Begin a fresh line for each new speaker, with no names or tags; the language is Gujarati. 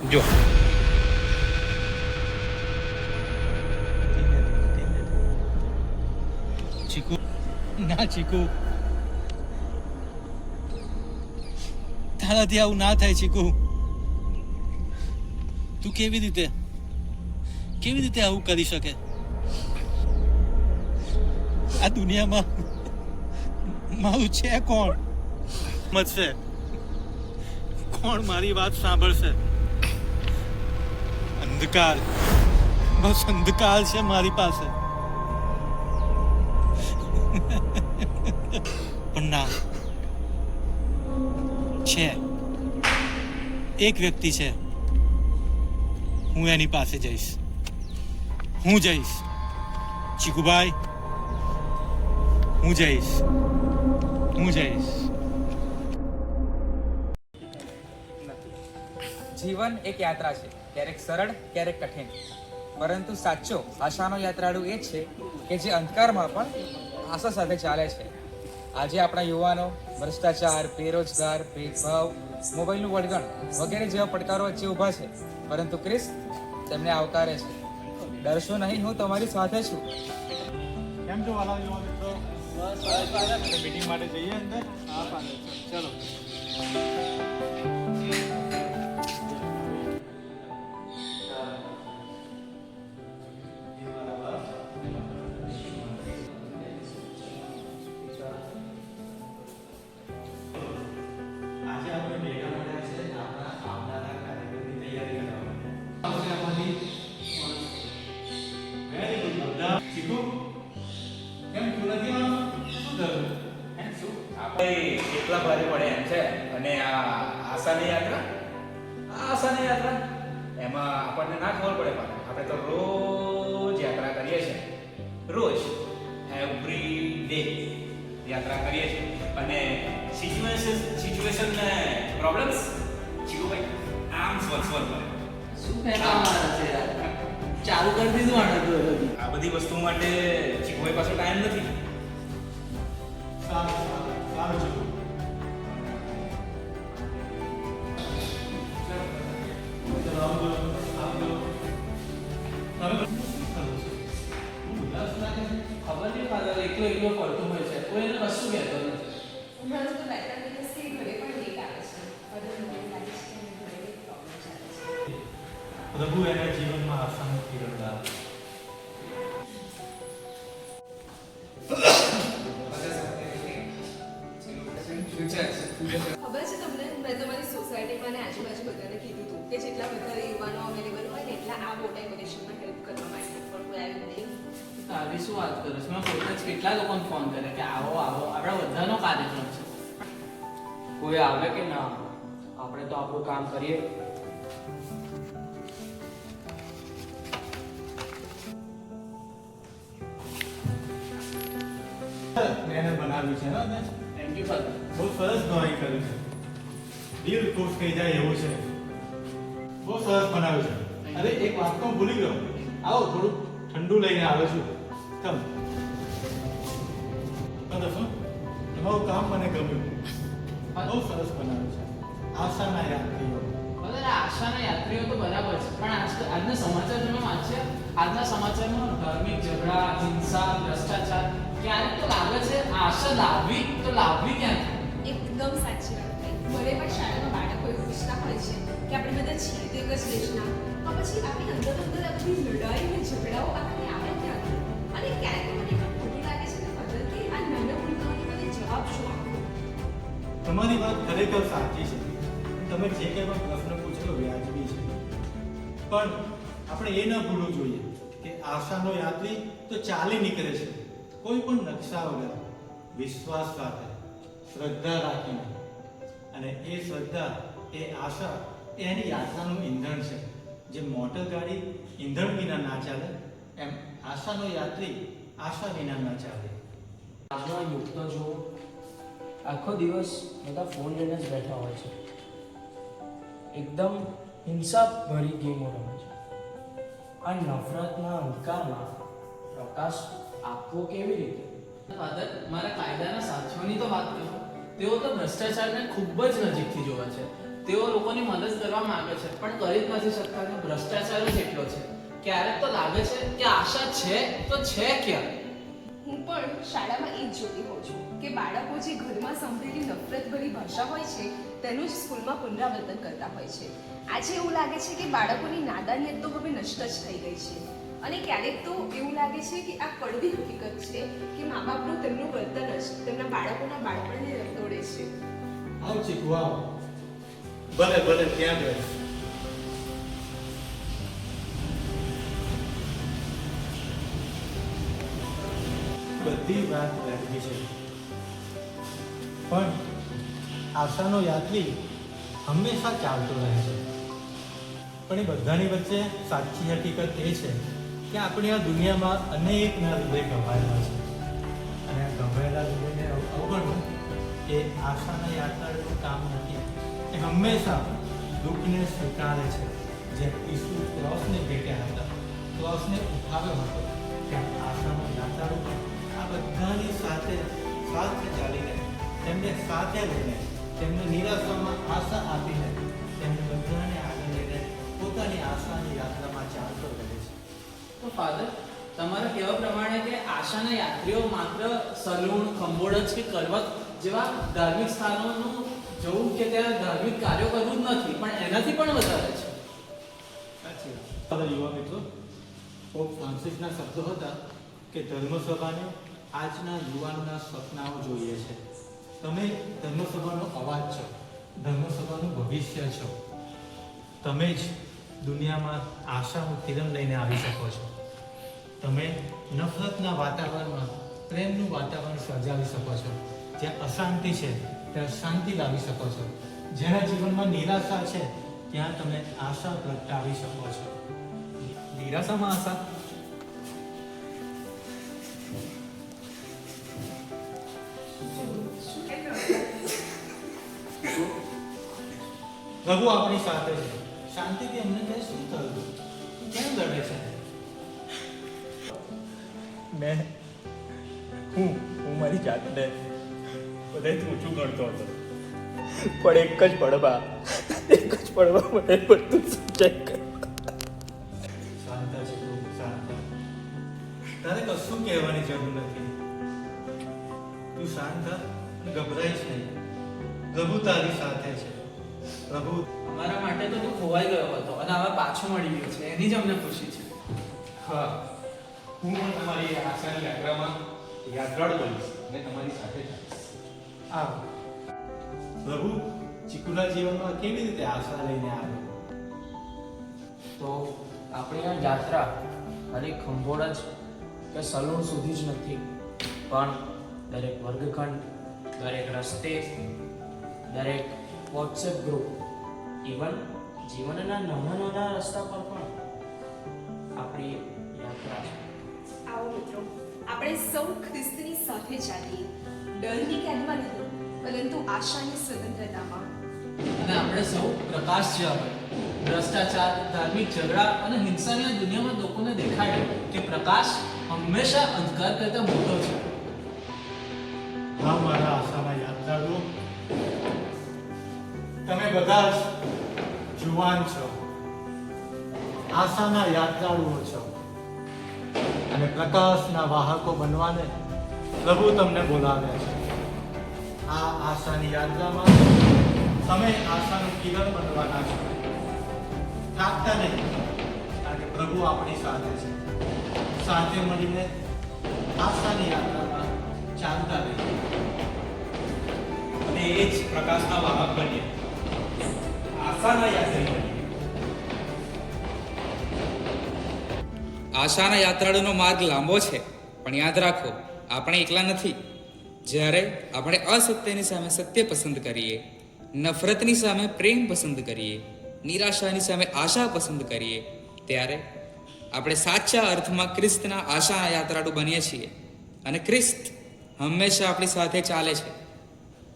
જો ચીકુ ના ચીકુ તારાથી આવું ના થાય ચીકુ તું કેવી રીતે કેવી રીતે આવું કરી શકે આ દુનિયામાં મારું છે કોણ મતશે કોણ મારી વાત સાંભળશે અંધકાર. બસ અંધકાર છે મારી પાસે. પણ ના. છે. એક વ્યક્તિ છે. હું એની પાસે જઈશ. હું જઈશ. ચીકુભાઈ. હું જઈશ. હું જઈશ.
જીવન એક યાત્રા છે. ક્યારેક સરળ, ક્યારેક કઠિન. પરંતુ સાચો આશાનો યાત્રાળુ એ છે કે જે અંધકારમાં પણ આશા સાથે ચાલે છે. આજે આપણા યુવાનો, ભ્રષ્ટાચાર, બેરોજગાર, ભેદભાવ, મોબાઈલનું વળગણ વગેરે જેવા પડકારો વચ્ચે ઊભા છે. પરંતુ ક્રિસ તેમને આવકારે છે. ડરશો નહીં, હું તમારી સાથે છું.
કેમ છો વાલા મિત્રો? બસ મીટિંગ માટે જઈએ અંદર. ચલો. શીખો કેમ તું નથી આવવાનો શું થયું હે શું
આપણે કેટલા ભારે પડે એમ છે. અને આ આસાની યાત્રા? આ આશાની યાત્રા? એમાં આપણને ના ખબર પડે પણ આપણે તો રોજ યાત્રા કરીએ છીએ. રોજ. એવરી ડે યાત્રા કરીએ છીએ. અને સિચ્યુએશન સિચ્યુએશન ને પ્રોબ્લેમ્સ જીવોભાઈ આમ સોલ્વ સોલ્વ કરે
શું કહેવા માંગે છે ચાલુ કરી દીધું આને તો
આ બધી વસ્તુ માટે જીવોભાઈ પાસે ટાઈમ નથી.
ખબર નહીં ફાધર એકલો એકલો ફરતો હોય છે. કોઈ એને કશું કહેતો નથી.
પ્રભુ એના જીવનમાં
ખબર છે તમને? મેં તમારી સોસાયટીમાં અને આજુબાજુ બધાને કીધું હતું કે જેટલા વધારે યુવાનો અવેલેબલ હોય ને એટલા આ એકોમોડેશનમાં હેલ્પ કરવા માટે પણ કોઈ આવ્યું નહીં
આવી શું વાત કરું છું? મેં પોતે જ કેટલા લોકોને ફોન કરે કે આવો આવો? આપણા બધાનો કાર્યક્રમ છે.
કોઈ આવે કે ના? આપણે તો આપણું કામ કરીએ.
મેને બનાવ્યું છે ને
થેન્ક યુ ફાધર
બહુ સરસ ડ્રોઈંગ કર્યું છે. દિલ ખુશ થઈ જાય એવું છે. બહુ સરસ બનાવ્યું છે. અરે એક વાત તો ભૂલી ગયો. આવો થોડું ઠંડુ લઈને આવ્યો છું. કમ બરાબર શું તમારું કામ મને ગમ્યું. બહુ સરસ બનાવ્યું છે. આશાના યાત્રીઓ.
ફાધર આ આશાના યાત્રીઓ તો બરાબર છે પણ આજ આજના સમાચાર તમે વાંચ્યા? આજના સમાચારમાં ધાર્મિક ઝઘડા હિંસા ભ્રષ્ટાચાર ક્યારેક તો લાગે છે આશા લાવવી તો લાવવી ક્યાંથી
એકદમ સાચી વાત થઈ. પણ શાળામાં બાળકો એવું પૂછતા હોય છે કે આપણે બધા છીએ તો એક જ દેશના. તો પછી આપણી અંદર અંદર આ બધી લડાઈ અને ઝઘડાઓ આપણને આવે ક્યાંથી અને ક્યારેક તો મને પણ ખોટું લાગે છે કે કે આ નાના મુદ્દાઓને મને જવાબ શું આપવો?
તમારી વાત ખરેખર સાચી છે. તમે જે કંઈ પણ પ્રશ્ન પૂછેલો વ્યાજબી છે. પણ આપણે એ ન ભૂલવું જોઈએ કે આશાનો યાત્રી તો ચાલી નીકળે છે. કોઈ પણ નકશા વગર વિશ્વાસ સાથે, શ્રદ્ધા રાખીને. અને એ શ્રદ્ધા, એ આશા એની યાત્રાનું ઈંધણ છે. જે મોટર ગાડી ઈંધણ વિના ના ચાલે, એમ આશાનો યાત્રી આશા વિના ના ચાલે.
આજના યુગ તો આખો દિવસ બધા ફોન લઈને જ બેઠા હોય છે. એકદમ હિંસા ભરી ગેમો રમે છે. આ નફરતના અંધકારમાં પ્રકાશ આપવો કેવી રીતે?
ફાધર મારા કાયદાના સાથીઓની તો વાત કરું. તેઓ તો ભ્રષ્ટાચારને ખૂબ જ નજીકથી જોવે છે. તેઓ લોકોની મદદ કરવા માંગે છે પણ કરી જ નથી શકતા કે ભ્રષ્ટાચાર જ એટલો છે. ક્યારેક તો લાગે છે કે આશા છે તો છે ક્યાં?
હું પણ શાળામાં એ જ જોતી હોઉં છું કે બાળકો જે ઘરમાં સંભળેલી નફરતભરી ભાષા હોય છે તેનું જ સ્કૂલમાં પુનરાવર્તન કરતા હોય છે. આજે એવું લાગે છે કે બાળકોની નાદાનિયત તો હવે નષ્ટ જ થઈ ગઈ છે. અને ક્યારેક તો એવું લાગે છે કે આ કડવી હકીકત છે કે મા બાપનું તેમનું વર્તન જ, તેમના બાળકોના બાળપણને રખડોળે છે.
આવ ચીકુ આવ ભલે ભલે, ત્યાં બેસ બધી વાત વ્યાજબી છે. પણ આશાનો યાત્રી હંમેશા ચાલતો રહે છે. પણ એ બધાની વચ્ચે સાચી હકીકત એ છે કે આપણે આ દુનિયામાં અનેકના હૃદય ગવાયેલા છે. અને આ ગવાયેલા હૃદયને અવ- અવગણવું એ આશાના યાત્રાનું કામ નથી. એ હંમેશા દુઃખને સ્વીકારે છે. જેમ ઈસુ ક્રોસને ભેટ્યા હતા, ક્રોસને ઉઠાવ્યો હતો તેમ આશાનો યાત્રાળુ આ બધાની સાથે સાથે ચાલીને, તેમને સાથે લઈને, તેમને નિરાશામાં આશા આપીને, તેમને બધાને આગળ લઈને પોતાની આશાની યાત્રામાં છે
તો ફાધર તમારા કહેવા પ્રમાણે કે આશાના યાત્રીઓ માત્ર સલૂણ જ કે કરવત જેવા ધાર્મિક સ્થાનોનું જવું કે ત્યાં ધાર્મિક કાર્યો કરવું જ નથી, પણ એનાથી પણ વધારે છે.
સાચી વાત. યુવા મિત્રો, પોપ ફ્રાન્સિસના શબ્દો હતા કે ધર્મસભાને આજના યુવાનોના સપનાઓ જોઈએ છે. તમે ધર્મસભાનો અવાજ છો, ધર્મસભાનું ભવિષ્ય છો. તમે જ દુનિયામાં આશાનું કિરણ લઈને આવી શકો છો. તમે નફરતના વાતાવરણમાં, પ્રેમનું વાતાવરણ સર્જાવી શકો છો. જ્યાં અશાંતિ છે, ત્યાં શાંતિ લાવી શકો છો. જેના જીવનમાં નિરાશા છે, ત્યાં તમે આશા પ્રગટાવી શકો છો.
નિરાશામાં આશા?
પ્રભુ આપણી સાથે છે. શાંતિથી અમને કહે શું થયું કેમ લડે છે?
મેં હું હું મારી જાતને બધાથી ઊંચું ગણતો હતો. પણ એક જ પડવા એક જ પડવા મને બધું સમજાય
કર તારે કશું કહેવાની જરૂર નથી. તું શાંત થા છે ગભરાઈશ નહીં. પ્રભુ તારી સાથે છે. પ્રભુ.
અમારા માટે તો તું ખોવાઈ ગયો હતો અને હવે પાછો મળી ગયો છે. એની જ અમને ખુશી છે.
હા. હું પણ તમારી આશાની યાત્રામાં યાત્રાળુ બનીશ અને તમારી સાથે જઈશ.
આવ. પ્રભુ ચીકુના જીવનમાં કેવી રીતે આશા લઈને આવ્યો
તો આપણી આ યાત્રા ખાલી ખંભોળ જ કે સલૂન સુધી જ નથી. પણ દરેક વર્ગખંડ દરેક રસ્તે દરેક વોટ્સએપ ગ્રુપ ઇવન જીવનના નાના નાના રસ્તા પર પણ આપણી યાત્રા છે.
આવો મિત્રો આપણે સૌ ખ્રિસ્તની સાથે ચાલીએ. ડરની કેદમાં નહીં પરંતુ આશાની સ્વતંત્રતામાં.
અને આપણે સૌ પ્રકાશ છે આપણે ભ્રષ્ટાચાર ધાર્મિક ઝઘડા અને હિંસાની આ દુનિયામાં લોકોને દેખાડે કે પ્રકાશ હંમેશા અંધકાર કરતા મોટો છે.
હા મારા આશાના યાત્રાળુઓ તમે બધા જ જુવાન છો. આશાના યાત્રાળુઓ છો. અને પ્રકાશના વાહકો બનવાને પ્રભુ તમને બોલાવ્યા છે. આ આશાની યાત્રામાં તમે આશાનું કિરણ બનવાના છો. થાકતા નહીં, કારણ કે પ્રભુ આપણી સાથે છે. સાથે મળીને આશાની યાત્રામાં ચાલતા રહીએ.
અને એ જ પ્રકાશના વાહક બનીએ. આશાના યાત્રી
આશાના યાત્રાળુનો માર્ગ લાંબો છે, પણ યાદ રાખો, આપણે એકલા નથી. જ્યારે આપણે અસત્યની સામે સત્ય પસંદ કરીએ, નફરતની સામે પ્રેમ પસંદ કરીએ, નિરાશાની સામે આશા પસંદ કરીએ, ત્યારે આપણે સાચા અર્થમાં ક્રિસ્તના આશાના યાત્રાળુ બનીએ છીએ. અને ક્રિસ્ત હંમેશા આપણી સાથે ચાલે છે.